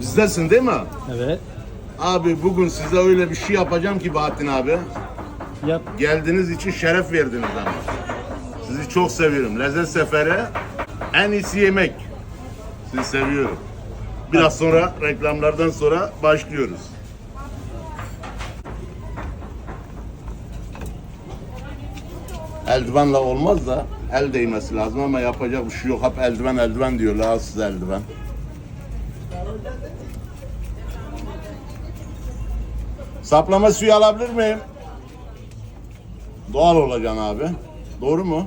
Bizdesin değil mi? Evet. Abi bugün size öyle bir şey yapacağım ki Bahattin abi. Yap. Geldiğiniz için şeref verdiniz ama. Sizi çok seviyorum. Lezzet Seferi en iyisi yemek. Sizi seviyorum. Biraz sonra reklamlardan sonra başlıyoruz. Eldivenle olmaz da el değmesi lazım ama yapacak bir şey yok. Hep eldiven eldiven diyorlar. Al size eldiven. Saplama suyu alabilir miyim? Doğal olacaksın abi. Doğru mu?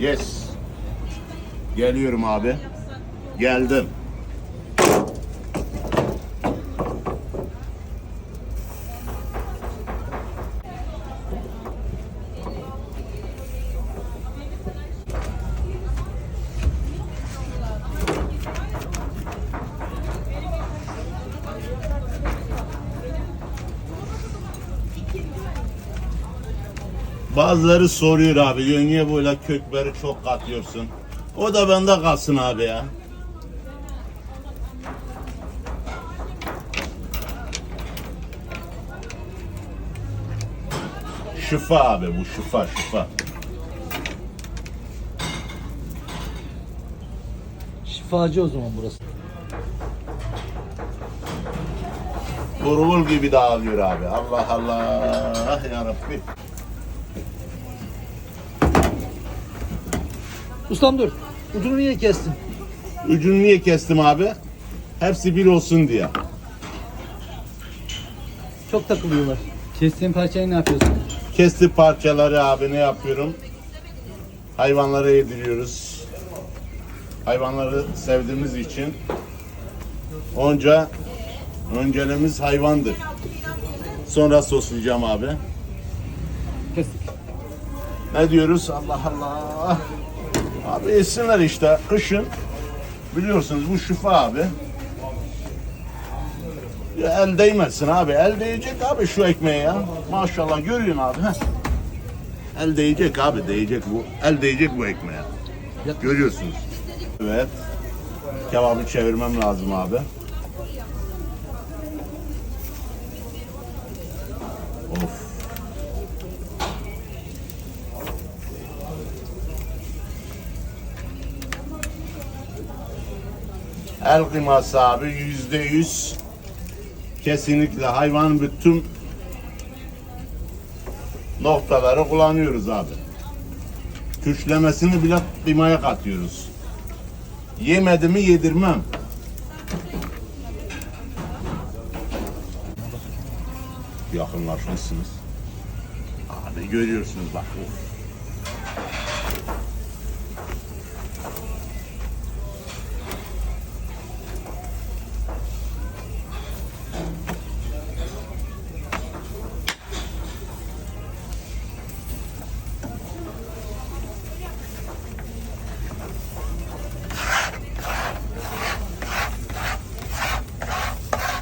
Yes. Geliyorum abi. Geldim. Bazıları soruyor abi diyor niye böyle kökleri çok katıyorsun? O da bende kalsın abi ya. Şifa abi bu şifa şifa. Şifacı o zaman burası. Burgul gibi dağılıyor abi. Allah Allah ya Rabbi. Ustam dur. Ucunu niye kestin? Ucunu niye kestim abi? Hepsi bir olsun diye. Çok takılıyorlar. Kestiğin parçayı ne yapıyorsun? Kesti parçaları abi ne yapıyorum? Hayvanlara yediriyoruz. Hayvanları sevdiğimiz için onca öncelemiz hayvandır. Sonra soslayacağım abi. Kestik. Ne diyoruz? Allah Allah. Abi yesinler işte kışın. Biliyorsunuz bu şifa abi. Ya el değmesin abi. El değecek abi şu ekmeğe ya. Maşallah görüyorsun abi. Heh. El değecek abi değecek bu. El değecek bu ekmeğe. Görüyorsunuz. Evet. Kebabı çevirmem lazım abi. Of. El kıyması abi yüzde yüz kesinlikle hayvanın bütün noktaları kullanıyoruz abi. Küşlemesini bile kıymaya katıyoruz. Yemedi mi yedirmem. Yakınlaşmışsınız. Abi görüyorsunuz bak. Of.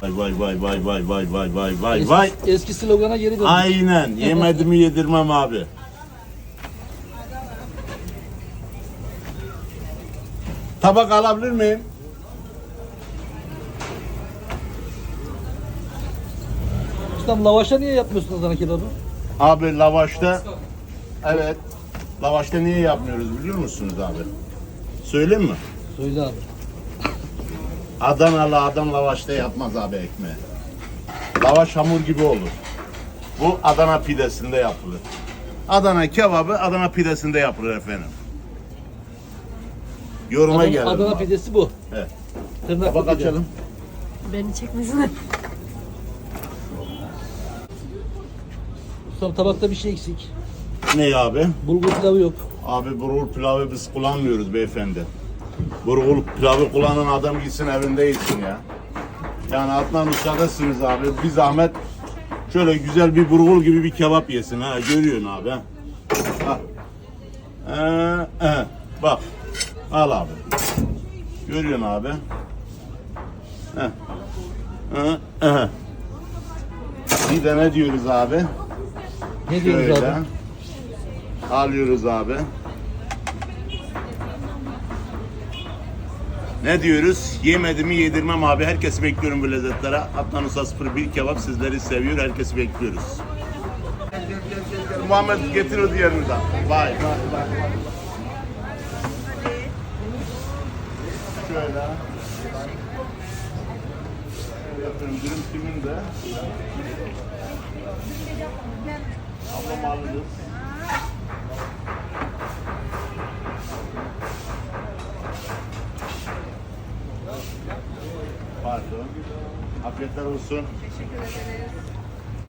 Vay vay vay vay vay vay vay vay vay vay. eski slogana geri döndük. Aynen. Yemedi mi yedirmem abi. Tabak alabilir miyim? Ustam lavaşa niye yapmıyorsun Adana kebabı? Abi lavaşta evet. Lavaşta niye yapmıyoruz biliyor musunuz abi? Söyleyeyim mi? Söyle abi. Adanalı adam lavaşta yapmaz abi ekmeği. Lavaş hamur gibi olur. Bu Adana pidesinde yapılır. Adana kebabı Adana pidesinde yapılır efendim. Yoruma Adana, gelin. Adana abi. pidesi bu. Evet. Tırnaklı açalım. Beni çekmesin. Ustam tabakta bir şey eksik. Ne abi? Bulgur pilavı yok. Abi bulgur pilavı biz kullanmıyoruz beyefendi. Burgul pilavı kullanan adam gitsin evinde yesin ya. Yani Adnan Usta'dasınız abi. Bir zahmet şöyle güzel bir burgul gibi bir kebap yesin ha. Görüyorsun abi. ha. Ee, ee, bak. Al abi. Görüyorsun abi. Heh. Ee, ee. Bir de ne diyoruz abi? Ne diyoruz Şöyle. abi? Alıyoruz abi. Ne diyoruz? Yemediğimi yedirmem abi. Herkesi bekliyorum bu lezzetlere. Adnan Usta 01 kebap sizleri seviyor. Herkesi bekliyoruz. Muhammed getir o diğerini de. Vay vay vay. Şöyle yapıyorum. Dürüm kimin de? Ablam alırız. Afiyetler olsun. Teşekkür ederiz.